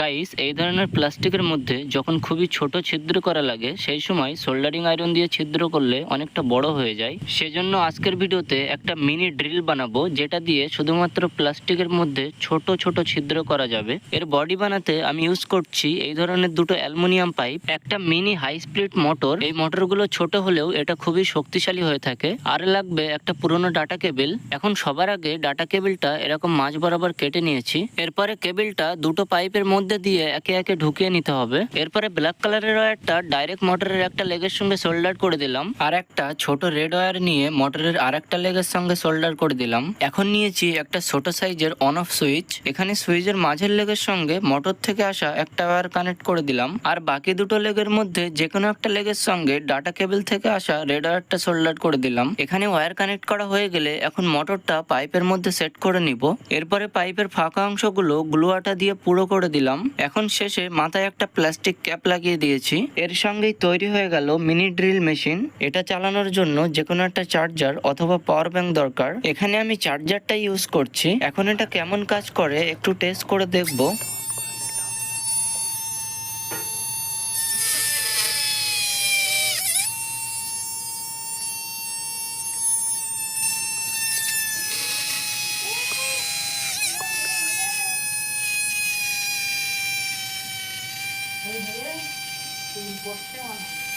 Guys এই ধরনের প্লাস্টিকের মধ্যে যখন খুবই ছোট ছিদ্র করা লাগে, সেই সময় সোল্ডারিং আয়রন দিয়ে ছিদ্র করলে অনেকটা বড় হয়ে যায়। সেজন্য আজকের ভিডিওতে একটা মিনি ড্রিল বানাবো, যেটা দিয়ে শুধুমাত্র প্লাস্টিকের মধ্যে ছোট ছোট ছিদ্র করা যাবে। এর বডি বানাতে আমি ইউজ করছি এই ধরনের দুটো অ্যালুমিনিয়াম পাইপ, একটা মিনি হাই স্পিড মোটর এই মোটরগুলো ছোট হলেও এটা খুবই শক্তিশালী হয়ে থাকে। আর লাগবে একটা পুরনো ডাটা কেবিল এখন সবার আগে ডাটা কেবিলটা এরকম মাঝ বরাবর কেটে নিয়েছি। এরপরে কেবিলটা দুটো পাইপের মধ্যে দিয়ে একে একে ঢুকিয়ে নিতে হবে। এরপরে ব্ল্যাক কালারের ওয়্যারটা ডাইরেক্ট মোটরের একটা লেগের সঙ্গে সোল্ডার করে দিলাম। আর একটা ছোট রেড ওয়্যার নিয়ে মোটরের আর একটা লেগের সঙ্গে সোল্ডার করে দিলাম। এখন নিয়েছি একটা ছোট সাইজের অন অফ সুইচ এখানে সুইচের মাঝের লেগের সঙ্গে মোটর থেকে আসা একটা ওয়্যার কানেক্ট করে দিলাম। আর বাকি দুটো লেগের মধ্যে যে কোনো একটা লেগের সঙ্গে ডাটা কেবল থেকে আসা রেড ওয়্যারটা সোল্ডার করে দিলাম। এখানে ওয়্যার কানেক্ট করা হয়ে গেলে এখন মোটরটা পাইপের মধ্যে সেট করে নিব। এরপরে পাইপের ফাঁকা অংশগুলো গ্লু আটা দিয়ে পুরো করে দিলাম। এখন শেষে মাথায় একটা প্লাস্টিক ক্যাপ লাগিয়ে দিয়েছি। এর সঙ্গেই তৈরি হয়ে গেল মিনি ড্রিল মেশিন এটা চালানোর জন্য যে কোনো একটা চার্জার অথবা পাওয়ার ব্যাংক দরকার। এখানে আমি চার্জারটা ইউজ করছি। এখন এটা কেমন কাজ করে একটু টেস্ট করে দেখব। এই হয়ে তিন পড়ছে মানে